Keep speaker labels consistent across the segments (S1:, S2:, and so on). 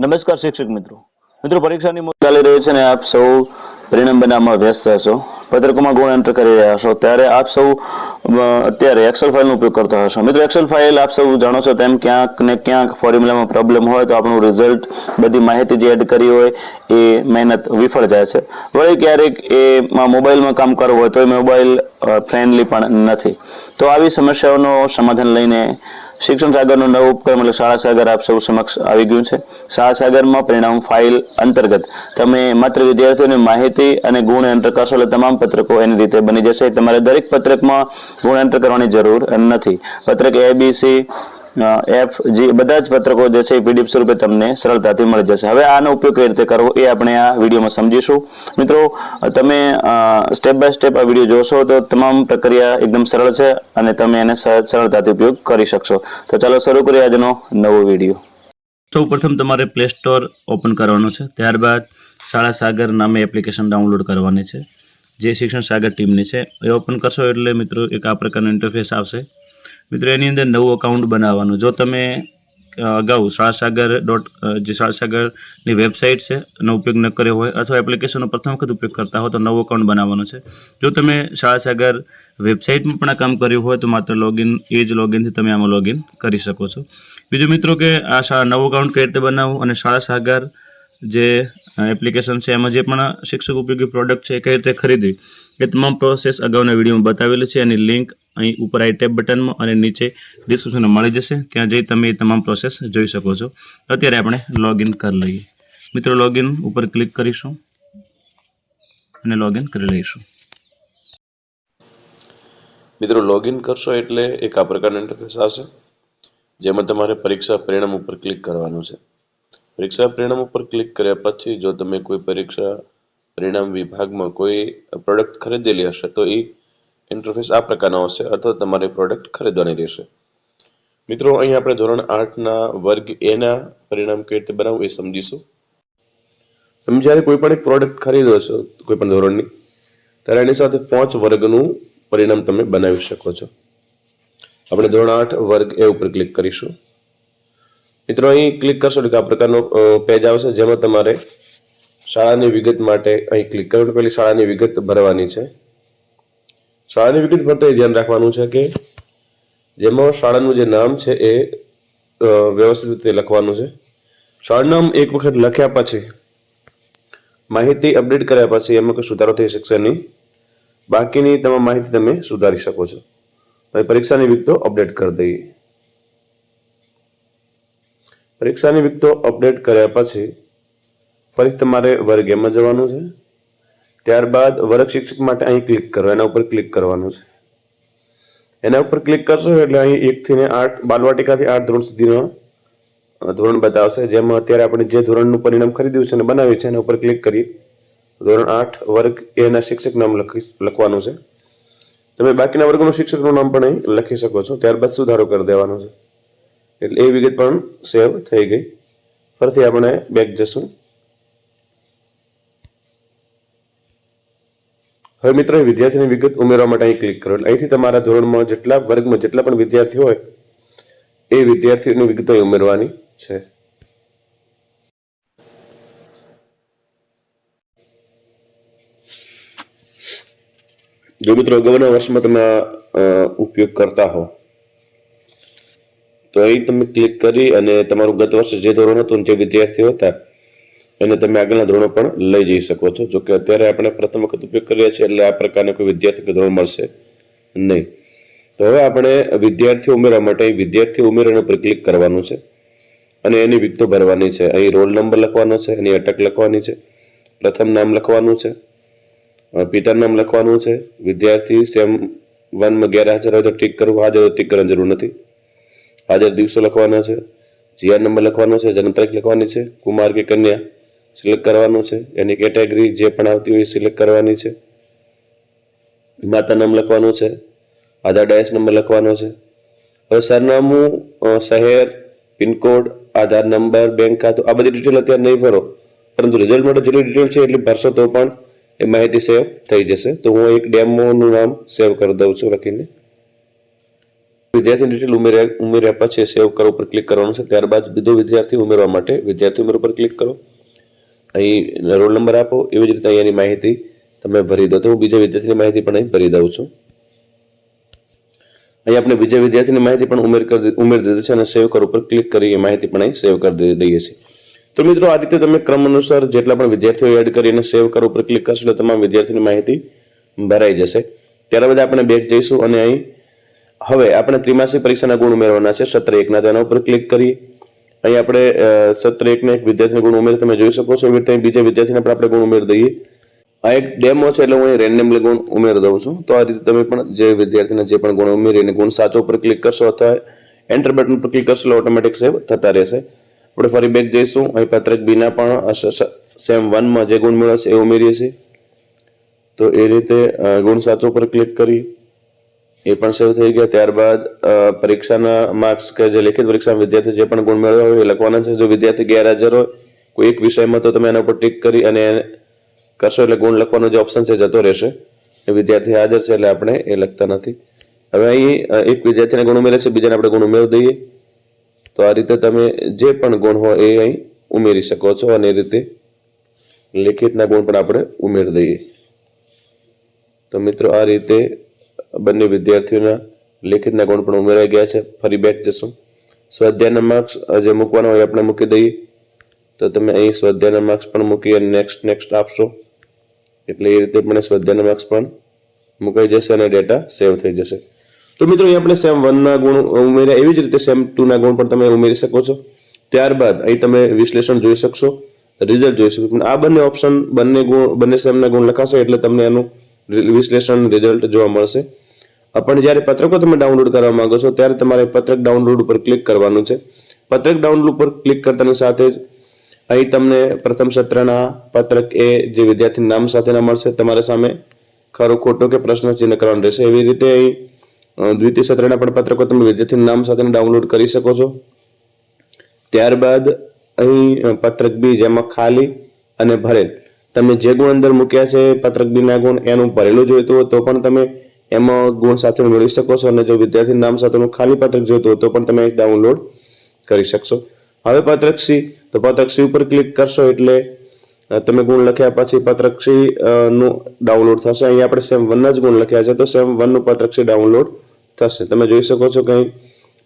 S1: નમસ્કાર શિક્ષક મિત્રો. મિત્રો, પરીક્ષાની મુદ્દ ચાલી રહી છે અને આપ સૌ પરિણામ બનાવવામાં વ્યસ્ત હશો. પત્રકોમાં ગુણ એન્ટર કરી રહ્યા હશો. ત્યારે આપ સૌ અત્યારે એક્સેલ ફાઇલનો ઉપયોગ કરતા હશો. મિત્રો એક્સેલ ફાઇલ આપ સૌ જાણો છો તેમ ક્યાંક ને ક્યાંક ફોર્મ્યુલામાં પ્રોબ્લેમ હોય તો આપણું રિઝલ્ટ બધી માહિતી જે એડ કરી હોય એ મહેનત વિફળ જાય છે. વળી ક્યારેક એમાં મોબાઈલમાં કામ કરવું હોય તો એ મોબાઈલ ફ્રેન્ડલી પણ નથી. તો આવી સમસ્યાઓનો સમાધાન લઈને શિક્ષણ સાગરનું નવું ઉપક્રમ એટલે શાળા સાગર આપ સૌ સમક્ષ આવી ગયું છે. શાળા સાગરમાં પરિણામ ફાઇલ અંતર્ગત તમે માત્ર વિદ્યાર્થીઓની માહિતી અને ગુણ એન્ટર કરશો એટલે તમામ પત્રકો એની રીતે બની જશે. તમારે દરેક પત્રકમાં ગુણ એન્ટર કરવાની જરૂર નથી. પત્રક એ બી સી એફ જી બધા જ પત્રકો જે છે એ પીડીએફ સ્વરૂપે તમને સરળતાથી મળી જશે. હવે આનો ઉપયોગ કઈ રીતે કરવો એ આપણે આ વિડીયોમાં સમજીશું. મિત્રો, તમે સ્ટેપ બાય સ્ટેપ આ વીડિયો જોશો તો તમામ પ્રક્રિયા એકદમ સરળ છે અને તમે એને સરળતાથી ઉપયોગ કરી શકશો. તો ચાલો શરૂ કરીએ આજનો નવો વીડિયો. સૌ પ્રથમ તમારે પ્લે સ્ટોર ઓપન કરવાનું છે. ત્યારબાદ શાળા સાગર નામે એપ્લિકેશન ડાઉનલોડ કરવાની છે. જે શિક્ષણ સાગર ટીમની છે. એ ઓપન કરશો એટલે મિત્રો એક આ પ્રકારનો ઇન્ટરફેસ આવશે. મિત્રો, એની અંદર નવું અકાઉન્ટ બનાવવાનું. જો તમે અગાઉ શાળાસાગર ડોટ જે શાળાસાગરની વેબસાઇટ છે, એનો ઉપયોગ ન કર્યો હોય અથવા એપ્લિકેશનનો પ્રથમ વખત ઉપયોગ કરતા હો, તો નવું અકાઉન્ટ બનાવવાનું છે. જો તમે શાળાસાગર વેબસાઇટમાં પણ આ કામ કર્યું હોય, તો માત્ર લોગિન એ જ લોગિનથી તમે આમાં લોગિન કરી શકો છો. બીજું મિત્રો કે આ શાળા નવું અકાઉન્ટ કઈ રીતે બનાવવું અને શાળા સાગર જે એપ્લિકેશન છે, એમાં જે પણ શિક્ષક ઉપયોગી પ્રોડક્ટ છે, એ કઈ રીતે ખરીદવી, એ તમામ પ્રોસેસ અગાઉના વિડીયોમાં બતાવેલી છે. એની લિંક અહીં ઉપર આઈ ટેબ બટનમાં અને નીચે ડિસ્ક્રિપ્શનમાં મળી જશે. ત્યાં જઈ તમે એ તમામ પ્રોસેસ જોઈ શકો છો. અત્યારે આપણે લોગિન કરી લઈએ. મિત્રો લોગિન ઉપર ક્લિક કરીશું અને લોગિન કરી લઈશું.
S2: મિત્રો લોગિન કરશો એટલે એક આ પ્રકારનું ઇન્ટરફેસ આવશે, જેમાં તમારે પરીક્ષા પરિણામ ઉપર ક્લિક કરવાનું છે. પરીક્ષા પરિણામ ઉપર ક્લિક કર્યા પછી જો તમે કોઈ પરીક્ષા પરિણામ વિભાગમાં કોઈ પ્રોડક્ટ ખરીદેલી હશે, તો એ ઇન્ટરફેસ આ પ્રકારનો હશે અથવા તમારે પ્રોડક્ટ ખરીદવાની રહેશે. મિત્રો, અહીં આપણે ધોરણ આઠના વર્ગ એના પરિણામ કેવી રીતે બનાવવું એ સમજીશું. તમે જ્યારે કોઈ પણ એક પ્રોડક્ટ ખરીદો છો, કોઈ પણ ધોરણની, ત્યારે એની સાથે પાંચ વર્ગનું પરિણામ તમે બનાવી શકો છો. આપણે ધોરણ આઠ વર્ગ એ ઉપર ક્લિક કરીશું. મિત્રો, અહીં ક્લિક કરશો એટલે આ પ્રકારનો પેજ આવશે, જેમાં તમારે શાળાની વિગત માટે અહીં ક્લિક કરવું પહેલી શાળાની વિગત ભરવાની છે. શાળાની વિગત ભરતા એ ધ્યાન રાખવાનું છે કે જેમાં શાળાનું જે નામ છે એ વ્યવસ્થિત રીતે લખવાનું છે. શાળાનું નામ એક વખત લખ્યા પછી, માહિતી અપડેટ કર્યા પછી એમાં કોઈ સુધારો થઈ શકશે નહીં. બાકીની તમામ માહિતી તમે સુધારી શકો છો. તો પરીક્ષાની વિગતો અપડેટ કરી દઈએ. પરીક્ષાની વિગતો અપડેટ કર્યા પછી ફરી તમારે વર્ગ એમાં જવાનું છે. ત્યારબાદ વર્ગ શિક્ષક માટે અહીં ક્લિક કરો, એના ઉપર ક્લિક કરવાનું છે. એના ઉપર ક્લિક કરશો એટલે અહીં એકથી ને આઠ, બાલવાટિકાથી આઠ ધોરણ સુધીનો ધોરણ બતાવશે. જેમાં અત્યારે આપણે જે ધોરણનું પરિણામ ખરીદ્યું છે અને બનાવ્યું છે, એના ઉપર ક્લિક કરીએ ધોરણ આઠ, વર્ગ એના શિક્ષક નામ લખી, લખવાનું છે. તમે બાકીના વર્ગનું શિક્ષકનું નામ પણ અહીં લખી શકો છો. ત્યારબાદ સુધારો કરી દેવાનો છે. એટલે એ વિગત પણ સેવ થઈ ગઈ. ફરીથી આપણે બેક જશું. હવે મિત્રો વિદ્યાર્થીની વિગત ઉમેરવા માટે અહીં ક્લિક કરો. એટલે અહીંથી તમારા ધોરણમાં જેટલા વર્ગમાં જેટલા પણ વિદ્યાર્થીઓ હોય, એ વિદ્યાર્થીઓની વિગતો ઉમેરવાની છે. જો મિત્રો, અગાઉના વર્ષમાં તમે ઉપયોગ કરતા હો તો અહીં તમે ક્લિક કરી અને તમારું ગત વર્ષે જે ધોરણ હતું જે વિદ્યાર્થીઓ હતા, એને તમે આગળના ધોરણો પણ લઈ જઈ શકો છો. જો કે અત્યારે આપણે પ્રથમ વખત ઉપયોગ કરીએ છીએ એટલે આ પ્રકારના કોઈ વિદ્યાર્થી ધોરણ મળશે નહીં. તો હવે આપણે વિદ્યાર્થીઓ ઉમેરવા માટે વિદ્યાર્થી ઉમેરવા પર ક્લિક કરવાનું છે અને એની વિગતો ભરવાની છે. અહીં રોલ નંબર લખવાનો છે, એની અટક લખવાની છે, પ્રથમ નામ લખવાનું છે પિતાનું નામ લખવાનું છે. વિદ્યાર્થી સેમ વનમાં ગેરહાજર હોય તો ટીક કરવું હાજર હોય ટીક કરવાની જરૂર નથી. હાજર દિવસો લખવાના છે, જીઆર નંબર લખવાનો છે, જન્મ તારીખ લખવાની છે, કુમાર કે કન્યા સિલેક્ટ કરવાનું છે, એની કેટેગરી જે પણ આવતી હોય સિલેક્ટ કરવાની છે. માતા નામ લખવાનું છે, આધાર ડાયસ નંબર લખવાનો છે. હવે સરનામું શહેર, પિનકોડ, આધાર નંબર, બેંક ખાતું, આ બધી ડિટેલ અત્યારે નહીં ભરો. પરંતુ રિઝલ્ટ માટે જેટલી ડિટેલ છે એટલી ભરશો તો પણ એ માહિતી સેવ થઈ જશે. તો હું એક ડેમોનું નામ સેવ કરી દઉં છું લખીને. વિદ્યાર્થી ડિટેલ ઉમેર્યા ઉમેર્યા પછી સેવ કરો ઉપર ક્લિક કરવાનું છે. ત્યારબાદ બીજો વિદ્યાર્થી ઉમેરવા માટે વિદ્યાર્થી ઉમેર ઉપર ક્લિક કરો. અહીં રોલ નંબર આપો. એવી જ રીતે અહીંયાની માહિતી તમે ભરી દો. તો હું બીજા વિદ્યાર્થીની માહિતી પણ અહીં ભરી દઉં છું. અહીં આપણે બીજા વિદ્યાર્થીની માહિતી પણ ઉમેર કરી ઉમેરી દીધી છે અને સેવ કરો ઉપર ક્લિક કરી એ માહિતી પણ અહીં સેવ કરી દઈ- દઈએ છીએ. તો મિત્રો, આ રીતે તમે ક્રમ અનુસાર જેટલા પણ વિદ્યાર્થીઓ એડ કરીને સેવ કરો ઉપર ક્લિક કરશો એટલે તમામ વિદ્યાર્થીની માહિતી ભરાઈ જશે. ત્યારબાદ આપણે બેક જઈશું અને અહીં હવે આપણે ત્રિમાસિક પરીક્ષાના ગુણ ઉમેરવાના છે, સત્ર એકના. તેના ઉપર ક્લિક કરી અહીં આપણે સત્ર એકને એક વિદ્યાર્થીના ગુણ ઉમેર તમે જોઈ શકો છો. એવી રીતે બીજા વિદ્યાર્થીને પણ આપણે ગુણ ઉમેરી દઈએ. આ એક ડેમો છે એટલે હું અહીં રેન્ડમલી ગુણ ઉમેરી દઉં છું. તો આ રીતે તમે પણ જે વિદ્યાર્થીને જે પણ ગુણ ઉમેરી અને ગુણ સાચો ઉપર ક્લિક કરશો અથવા એન્ટર બટન પર ક્લિક કરશો ઓટોમેટિક સેવ થતા રહેશે. આપણે ફરી બેક જઈશું. અહીં પત્રક બીના પણ સેમ વનમાં જે ગુણ મેળવશે એ ઉમેરીએ છીએ. તો એ રીતે ગુણ સાચો પર ક્લિક કરી એ પણ સેવ થઈ ગયા. ત્યારબાદ પરીક્ષાના માર્ક્સ કે જે લેખિત પરીક્ષામાં વિદ્યાર્થી જે પણ ગુણ મેળવ્યા હોય એ લખવાના છે. જો વિદ્યાર્થી ગેરહાજર હોય, કોઈ એક વિષયમાં તો તમે એના ઉપર ટીક કરી અને કરશો એટલે ગુણ લખવાનો જે ઓપ્શન છે જતો રહેશે. એ વિદ્યાર્થી હાજર છે એટલે આપણે એ લખતા નથી. હવે અહીં એક વિદ્યાર્થીને ગુણ ઉમેરે છે, બીજાને આપણે ગુણ ઉમેરી દઈએ. તો આ રીતે તમે જે પણ ગુણ હોય એ અહીં ઉમેરી શકો છો અને એ રીતે લેખિતના ગુણ પણ આપણે ઉમેરી દઈએ. તો મિત્રો, આ રીતે બંને વિદ્યાર્થીઓના લેખિતના ગુણ પણ ઉમેરાઈ ગયા છે. ફરી બેક જશું. સ્વાધ્યાયના માર્ક્સ જે મૂકવાના હોય આપણે મૂકી દઈએ. તો તમે અહીં સ્વાધ્યાયના માર્ક્સ પણ મૂકી અને નેક્સ્ટ નેક્સ્ટ આપશો. એટલે એ રીતે પણ સ્વાધ્યાયના માર્ક્સ પણ મુકાઈ જશે અને ડેટા સેવ થઈ જશે. તો મિત્રો અહીં આપણે સેમ વનના ગુણ ઉમેર્યા. એવી જ રીતે સેમ ટુના ગુણ પણ તમે ઉમેરી શકો છો. ત્યારબાદ અહીં તમે વિશ્લેષણ જોઈ શકશો રિઝલ્ટ જોઈ શકશો. પણ આ બંને ઓપ્શન બંને ગુણ, બંને સેમના ગુણ લખાશે એટલે તમને એનું રિ- વિશ્લેષણ રિઝલ્ટ જોવા મળશે. પણ જ્યારે પત્રકો તમે ડાઉનલોડ કરવા માંગો છો, ત્યારે તમારે પત્રક ડાઉનલોડ ઉપર ક્લિક કરવાનું છે. પત્રક ડાઉનલોડ ઉપર ક્લિક કરતાની સાથે જ અહીં તમને પ્રથમ સત્રના પત્રક એ જે વિદ્યાર્થી નામ સાથેના મળશે, તમારા સામે ખરો ખોટો કે પ્રશ્ન ચિહ્ન કરવાનું રહેશે. એવી રીતે અહીં દ્વિતીય સત્રના પણ પત્રકો તમે વિદ્યાર્થી નામ સાથે ડાઉનલોડ કરી શકો છો. ત્યારબાદ અહીં પત્રક બી જેમાં ખાલી અને ભરેલ. તમે જે ગુણ અંદર મૂક્યા છે, પત્રક બીના ગુણ, એનું ભરેલું જોઈતું હોય તો પણ તમે એમાં ગુણ સાથે મેળવી શકો છો. અને જો વિદ્યાર્થી નામ સાથેનું ખાલી પત્રક જોઈતું હોય તો પણ તમે ડાઉનલોડ કરી શકશો. હવે પત્રક સી તો પત્રક સી ઉપર ક્લિક કરશો એટલે તમે ગુણ લખ્યા પછી પત્રક સી નું ડાઉનલોડ થશે. અહીં આપણે સેમ વનના જ ગુણ લખ્યા છે, તો સેમ વનનું પત્રક સી ડાઉનલોડ થશે. તમે જોઈ શકો છો કે અહીં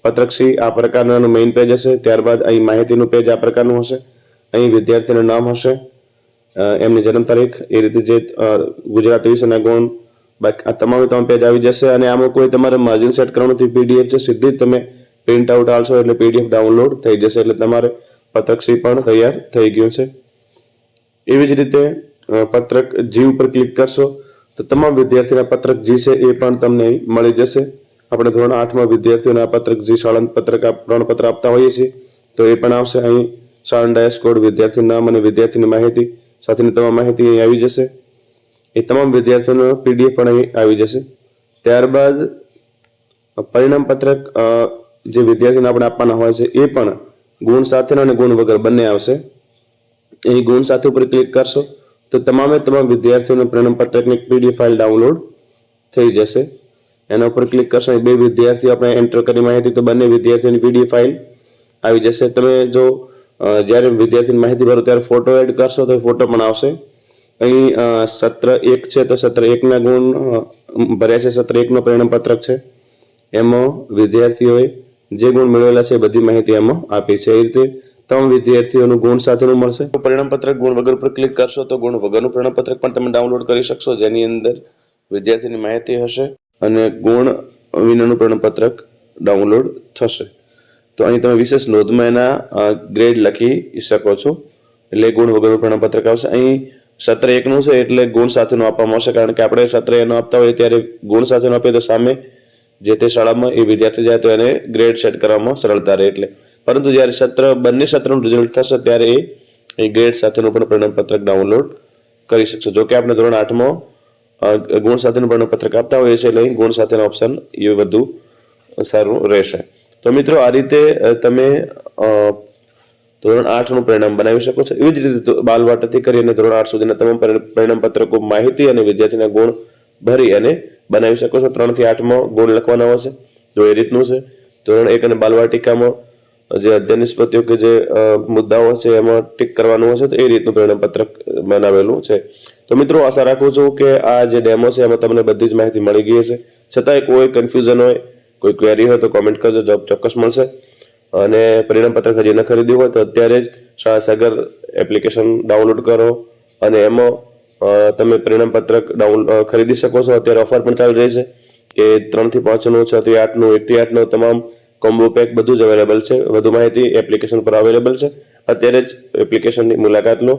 S2: પત્રક સી આ પ્રકારનું મેઇન પેજ હશે. ત્યારબાદ અહીં માહિતીનું પેજ આ પ્રકારનું હશે. અહીં વિદ્યાર્થીનું નામ હશે. એમની જન્મ તારીખ એ રીતે જે ગુજરાતી વિશેના ગુણ બાકી આ તમામે તમામ પેજ આવી જશે અને આમાં કોઈ તમારે માર્જિન સેટ કરવાનું નથી. પીડીએફ છે, સીધી જ તમે પ્રિન્ટ આઉટ આવશો એટલે પીડીએફ ડાઉનલોડ થઈ જશે એટલે તમારે પત્રક સી પણ તૈયાર થઈ ગયું છે. એવી જ રીતે પત્રક જી ઉપર ક્લિક કરશો તો તમામ વિદ્યાર્થીના પત્રક જી છે એ પણ તમને મળી જશે. આપણે ધોરણ આઠમાં વિદ્યાર્થીઓને પત્રક જી શાળાનું પત્રક પ્રમાણપત્ર આપતા હોઈએ છીએ તો એ પણ આવશે. અહીં શાળા કોડ વિદ્યાર્થીનું નામ અને વિદ્યાર્થીની માહિતી સાથેની તમામ માહિતી અહીં આવી જશે. એ તમામ વિદ્યાર્થીઓનો પીડીએફ પણ અહીં આવી જશે. ત્યારબાદ પરિણામ પત્રક જે વિદ્યાર્થીને આપણે આપવાના હોય છે, એ પણ ગુણ સાથેના અને ગુણ વગર બંને આવશે. અહીં ગુણ સાથે ઉપર ક્લિક કરશો, તો તમામે તમામ વિદ્યાર્થીઓનું પરિણામ પત્રકની પીડીએફ ફાઇલ ડાઉનલોડ થઈ જશે. એના ઉપર ક્લિક કરશો બે વિદ્યાર્થીઓ આપણે એન્ટર કરી માહિતી, તો બંને વિદ્યાર્થીઓની પીડીએફ ફાઇલ આવી જશે. તમે જો જ્યારે વિદ્યાર્થીની માહિતી ભરો ત્યારે ફોટો એડ કરશો તો ફોટો પણ આવશે. અહીં સત્ર એક છે તો સત્ર એકના ગુણ ભર્યા છે. સત્ર એકનો પરિણામ પત્રક છે. એમાં વિદ્યાર્થીઓએ જે ગુણ મેળવેલા છે બધી માહિતી એમાં આપી છે. એ રીતે તમામ વિદ્યાર્થીઓનું ગુણ સાથેનું મળશે. પરિણામ પત્રક ગુણ વગર પર ક્લિક કરશો તો ગુણ વગરનું પરિણામ પત્રક પણ તમે ડાઉનલોડ કરી શકશો જેની અંદર વિદ્યાર્થીની માહિતી હશે. અને ગુણ વિનાનું પરિણામ પત્રક ડાઉનલોડ થશે. તો અહીં તમે વિશેષ નોંધમાં એના ગ્રેડ લખી શકો છો. એટલે ગુણ વગરનું પ્રમાણપત્રક આવશે અહીં સત્ર એકનું છે એટલે ગુણ સાથેનું આપવામાં આવશે. કારણ કે આપણે સત્ર એનો આપતા હોઈએ ત્યારે ગુણ સાથેનું આપીએ તો સામે જે તે શાળામાં એ વિદ્યાર્થી જાય તો એને ગ્રેડ સેટ કરવામાં સરળતા રહે એટલે. પરંતુ જ્યારે સત્ર બંને સત્રનું રિઝલ્ટ થશે ત્યારે એ ગ્રેડ સાથેનું પણ પ્રમાણપત્રક ડાઉનલોડ કરી શકશો. જો કે આપણે ધોરણ આઠમાં ગુણ સાથેનું પ્રમાણપત્રક આપતા હોઈએ છીએ એટલે ગુણ સાથેનો ઓપ્શન એ વધુ સારું રહેશે. તો મિત્રો આ રીતે તમે ધોરણ આઠનું પરિણામ બનાવી શકો છો. એવી જ રીતે બાલવાટાથી કરી અને ધોરણ આઠ સુધીના તમામ પરિ- પરિણામ પત્રકો માહિતી અને વિદ્યાર્થીના ગુણ ભરી અને બનાવી શકો છો. ત્રણથી આઠમાં ગુણ લખવાના આવશે તો એ રીતનું છે. ધોરણ એક અને બાલવાટિકામાં જે અધ્યયન નિષ્પત્તિઓ કે જે મુદ્દાઓ છે એમાં ટીક કરવાનું હશે, તો એ રીતનું પરિણામપત્રક બનાવેલું છે. તો મિત્રો આશા રાખું છું કે આ જે ડેમો છે એમાં તમને બધી જ માહિતી મળી ગઈ હશે. છતાંય કોઈ કન્ફ્યુઝન હોય કોઈ ક્વેરી હોય તો કોમેન્ટ કરજો જવાબ ચોક્કસ મળશે. અને પરિણામપત્રક હજી ન ખરીદ્યું હોય તો અત્યારે જ શાળા સાગર એપ્લિકેશન ડાઉનલોડ કરો. અને એમાં તમે પરિણામપત્રક ડાઉન અ, ખરીદી શકો છો. અત્યારે ઓફર પણ ચાલી રહી છે કે ત્રણથી પાંચનું છ થી આઠનું એકથી આઠનું તમામ કોમ્બો પેક બધું જ અવેલેબલ છે. વધુ માહિતી એપ્લિકેશન પર અવેલેબલ છે. અત્યારે જ એપ્લિકેશનની મુલાકાત લો.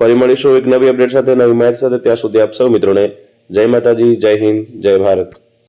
S2: ફરી મળીશું એક નવી અપડેટ સાથે નવી માહિતી સાથે. ત્યાં સુધી આપ સૌ મિત્રોને જય માતાજી જય હિન્દ જય ભારત.